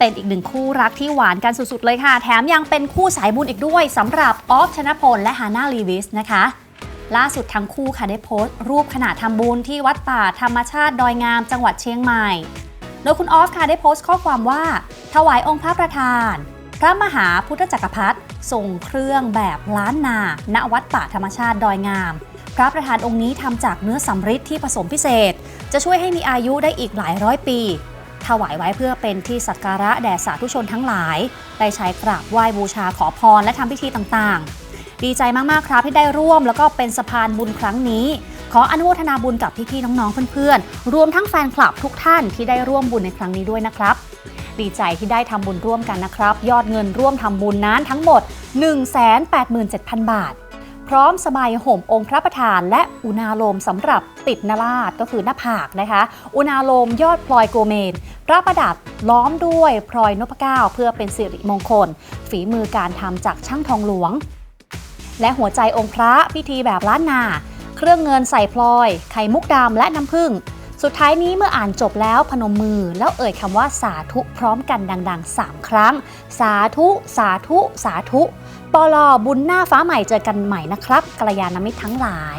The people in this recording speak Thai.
เป็นอีกหนึ่งคู่รักที่หวานกันสุดๆเลยค่ะ แถมยังเป็นคู่สายบุญอีกด้วยสำหรับออฟชนะพลและฮาน่าลีวิสนะคะ ล่าสุดทั้งคู่ค่ะได้โพสต์ รูปขณะทำบุญที่วัดป่าธรรมชาติดอยงามจังหวัดเชียงใหม่ โดยคุณออฟค่ะได้โพสต์ข้อความว่า ถวายองค์พระประธาน พระมหาพุทธจักรพรรดิส่งเครื่องแบบล้านนา ณวัดป่าธรรมชาติดอยงามพระประธานองค์นี้ทำจากเนื้อสำริดที่ผสมพิเศษ จะช่วยให้มีอายุได้อีกหลายร้อยปี ถวายไว้เพื่อเป็นที่สักการะแด่สาธุชนทั้งหลาย ได้ใช้กราบไหว้บูชาขอพรและทำพิธีต่างๆ ดีใจมากๆครับที่ได้ร่วม แล้วก็เป็นสะพานบุญครั้งนี้ ขออนุโมทนาบุญกับพี่ๆน้องๆเพื่อนๆ รวมทั้งแฟนคลับทุกท่านที่ได้ร่วมบุญในครั้งนี้ด้วยนะครับดีใจที่ได้ทำบุญร่วมกันนะครับ ยอดเงินร่วมทำบุญนั้นทั้งหมด 187,000 บาท พร้อมสบายห่มองค์พระประธานและอุณาโลมสำหรับติดนราชก็คือหน้าผากนะคะ อุณาโลมยอดพลอยโกเมน ระประดับล้อมด้วยพลอยนพเก้าเพื่อเป็นสิริมงคล ฝีมือการทำจากช่างทองหลวง และหัวใจองค์พระพิธีแบบล้านนา เครื่องเงินใส่พลอย ไข่มุกดำและน้ำผึ้งสุดท้ายนี้เมื่ออ่านจบแล้วพนมมือแล้วเอ่ยคำว่าสาธุพร้อมกันดัง ๆ 3 ครั้ง สาธุ สาธุ สาธุปลอบุญหน้าฟ้าใหม่เจอกันใหม่นะครับกัลยาณมิตรทั้งหลาย